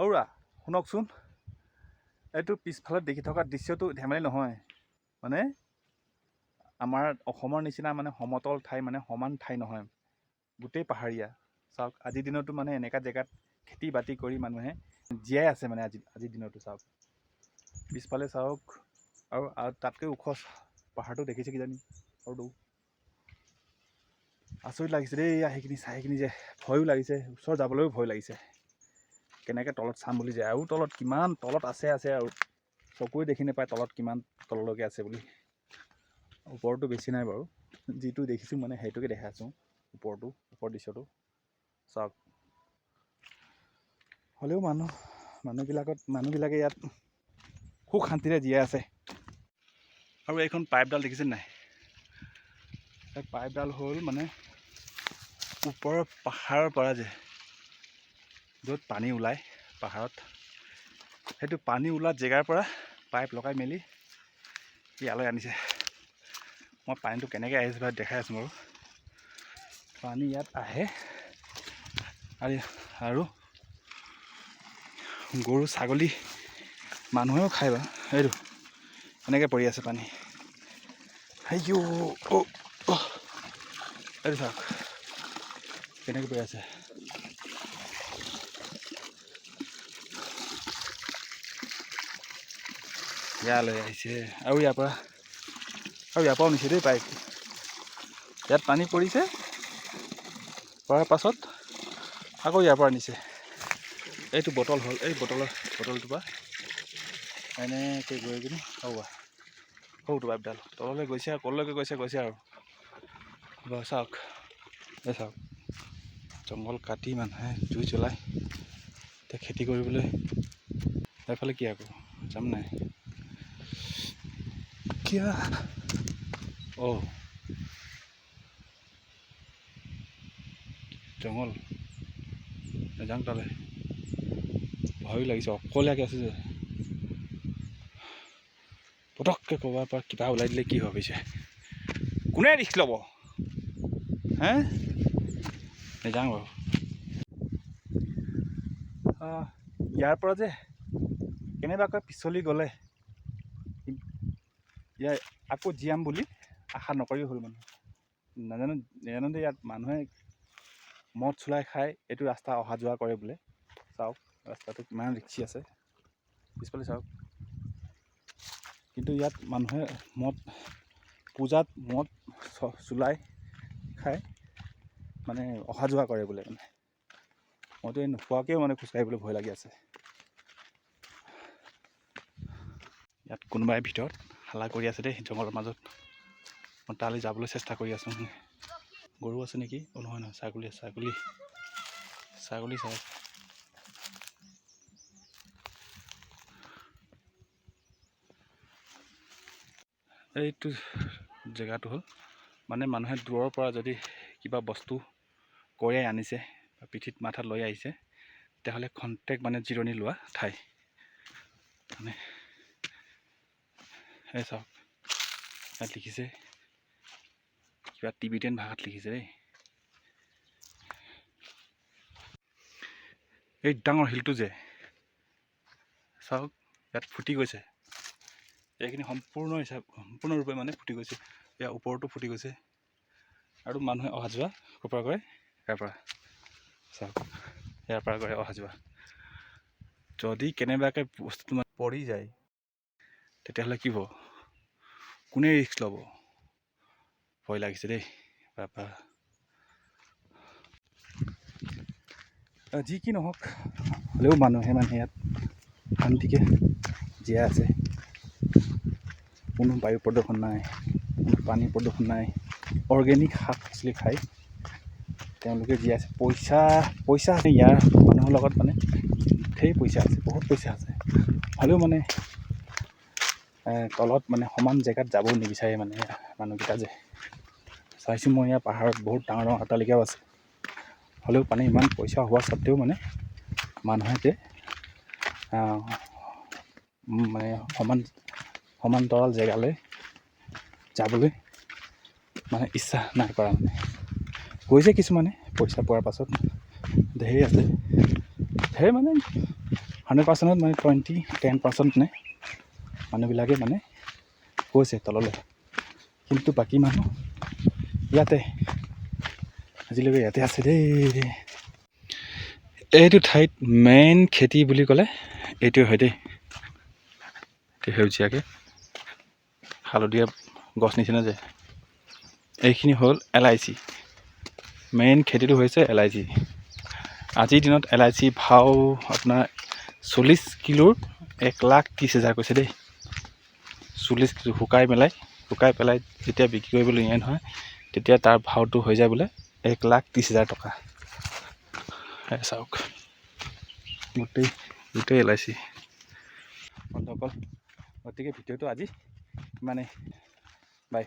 ঔৰা শুনকচোন। এইটো পিছফালে দেখি থকা দৃশ্যটো ধেমালি নহয়। মানে আমাৰ অসমৰ নিচিনা মানে সমতল ঠাই মানে সমান ঠাই নহয়। গোটেই পাহাৰীয়া। চাওক আজিৰ দিনতো মানে এনেকুৱা জেগাত খেতি বাতি কৰি মানুহে জীয়াই আছে মানে আজি আজিৰ দিনতো চাওক। পিছফালে চাওক আৰু আৰু তাতকৈ ওখ পাহাৰটো দেখিছে কিজানি সৰুটো আচৰিত লাগিছে দেই কিনি চাই কিনি যে ভয়ো লাগিছে ওচৰ যাবলৈও ভয় লাগিছে। কেনেকৈ তলত চাম বুলি যায়। আৰু তলত কিমান তলত আছে আছে আৰু। চকুৱে দেখি নাপায় তলত কিমান তললৈকে আছে বুলি। ওপৰতো বেছি নাই বাৰু। যিটো দেখিছোঁ মানে সেইটোকে দেখাই আছোঁ ওপৰটো ওপৰ দৃশ্যটো। চাওক। হ'লেও মানুহ মানুহবিলাকত মানুহবিলাকে ইয়াত সুখ শান্তিৰে জীয়াই আছে। আৰু এইখন পাইপডাল দেখিছে নাই? পাইপডাল হ'ল মানে ওপৰৰ পাহাৰৰ পৰা যে য'ত পানী ওলায় পাহাৰত। সেইটো পানী ওলোৱা জেগাৰ পৰা পাইপ লগাই মেলি ইয়ালৈ আনিছে। মই পানীটো কেনেকৈ আহিছে বাৰু দেখাই আছোঁ বাৰু। পানী ইয়াত আহে। আৰু গৰু ছাগলী মানুহেও খায় বাৰু। এইটো এনেকৈ পৰি আছে পানী। এইটো চাওক কেনেকৈ পৰি আছে। ইয়ালৈ আহিছে আৰু ইয়াৰ পৰা আৰু ইয়াৰ পৰাও নিছে দেই পাইপ ইয়াত পানী পৰিছে পৰাৰ পাছত আকৌ ইয়াৰ পৰা নিছে এইটো বটল হ'ল এই বটলৰ বটলটোৰ পৰা এনেকৈ গৈ কিনি হ'ব সৰুটো পাইপডাল তললৈ গৈছে আৰু কলৈকে গৈছে গৈছে আৰু চাওক এই চাওক জংঘল কাটি মানুহে জুই জ্বলাই এতিয়া খেতি কৰিবলৈ এইফালে কি আকৌ যাম নাই কিয়া অ' জংঘল নাযাওঁ তালৈ। ভয়ো লাগিছে অকলীয়াকৈ আছে যে। পটককৈ ক'ৰবাৰ পৰা কিবা ওলাই দিলে কি ভাবিছে কোনে ৰিক্স ল'ব? হে? নাযাওঁ বাৰু ইয়াৰ পৰা যে কেনেবাকৈ পিছলি গ'লে ইয়াৰ আকৌ জীয়াম বুলি আশা নকৰি হ'ল মানুহ নাজানো নাজানো যে ইয়াত মানুহে মদ চলাই খাই এইটো ৰাস্তা অহা যোৱা কৰে বোলে। চাওক ৰাস্তাটো কিমান ৰিক্সি আছে। পিছফালে চাওক। কিন্তু ইয়াত মানুহে মদ পূজাত মদ চুলাই খাই মানে অহা যোৱা কৰে বোলে মানে। মইতো এই নোখোৱাকৈও মানে খোজকাঢ়িবলৈ ভয় লাগি আছে। ইয়াত কোনোবাই ভিতৰত হাল্লা কৰি আছে দেই জংঘলৰ মাজত। মই তালৈ যাবলৈ চেষ্টা কৰি আছোঁ। গৰু আছে নেকি? অ' নহয় নহয় ছাগলী আছে ছাগলী। ছাগলী চাই। এইটো জেগাটো হ'ল। মানে মানুহে দূৰৰ পৰা যদি কিবা বস্তু কঢ়িয়াই আনিছে বা পিঠিত মাথাত লৈ আহিছে তেতিয়াহ'লে খন্তেক মানে জিৰণি লোৱা ঠাই। মানে এই চাওক ইয়াত লিখিছে কিবা টিবিটেন ভাষাত লিখিছে দেই এই ডাঙৰ শিলটো যে চাওক ইয়াত ফুটি গৈছে। এইখিনি সম্পূৰ্ণ হিচাপ সম্পূৰ্ণৰূপে মানে ফুটি গৈছে। ইয়াৰ ওপৰতো ফুটি গৈছে। আৰু মানুহে অহা যোৱা ক'ৰ পৰা কৰে? ইয়াৰ পৰা। চাওক, ইয়াৰ পৰা কৰে অহা যোৱা। যদি কেনেবাকৈ বস্তুটো মানে পৰি যায় তেতিয়াহ'লে কি হ'ব? কোনে ৰিস্ক ল'ব? ভয় লাগিছে দেই আহ, যি কি নহওক হ'লেও মানুহে মানে ইয়াত শান্তিকৈ জীয়াই আছে। কোনো বায়ু প্ৰদূষণ নাই কোনো পানী প্ৰদূষণ নাই। অৰ্গেনিক শাক পাচলি খাই তেওঁলোকে জীয়াই আছে। পইচা পইচা আছে ইয়াৰ মানুহৰ লগত মানে ঢেৰ পইচা আছে বহুত পইচা আছে। হ'লেও মানে তলত মানে সমান জেগাত যাব নিবিচাৰে মানে মানুহকেইটা যে। চাইছোঁ মই, ইয়াৰ পাহাৰত বহুত ডাঙৰ ডাঙৰ অট্টালিকাও আছে। হ'লেও মানে ইমান পইচা হোৱা স্বত্তেও মানে মানুহে যে মানে সমান সমান্তৰাল জেগালৈ যাবলৈ মানে ইচ্ছা নাই কৰা মানে। গৈছে কিছুমানে, পইচা পোৱাৰ পাছত। ধেৰ আছে। ঢেৰ মানে হাণ্ড্ৰেড পাৰ্চেণ্টত মানে টুৱেণ্টি টেন পাৰ্চেণ্ট মানে মানুহবিলাকে মানে গৈছে তললৈ। কিন্তু বাকী মানুহ ইয়াতে আজিলৈকে ইয়াতে আছে দেই। এইটো ঠাইত মেইন খেতি বুলি ক'লে এইটোৱে হয় দেই। এইটো সেউজীয়াকৈ। হালধীয়া গছ নিচিনা যে। এইখিনি হ'ল এল আই চি। মেইন খেতিটো হৈছে এল আই চি। আজিৰ দিনত এল আই চি ভাও আপোনাৰ চল্লিছ কিলোৰ এক লাখ ত্ৰিছ হেজাৰ কৈছে দেই। চল্লিছ শুকাই পেলাই শুকাই পেলাই যেতিয়া বিক্ৰী কৰিবলৈ নিয়ে নহয় তেতিয়া তাৰ ভাওটো হৈ যায় বোলে এক লাখ ত্ৰিছ হাজাৰ টকা। চাওক। গোটেই গোটেই এল আই চি। বন্ধুসকল গতিকে ভিডিঅ'টো আজি ইমানেই। বাই।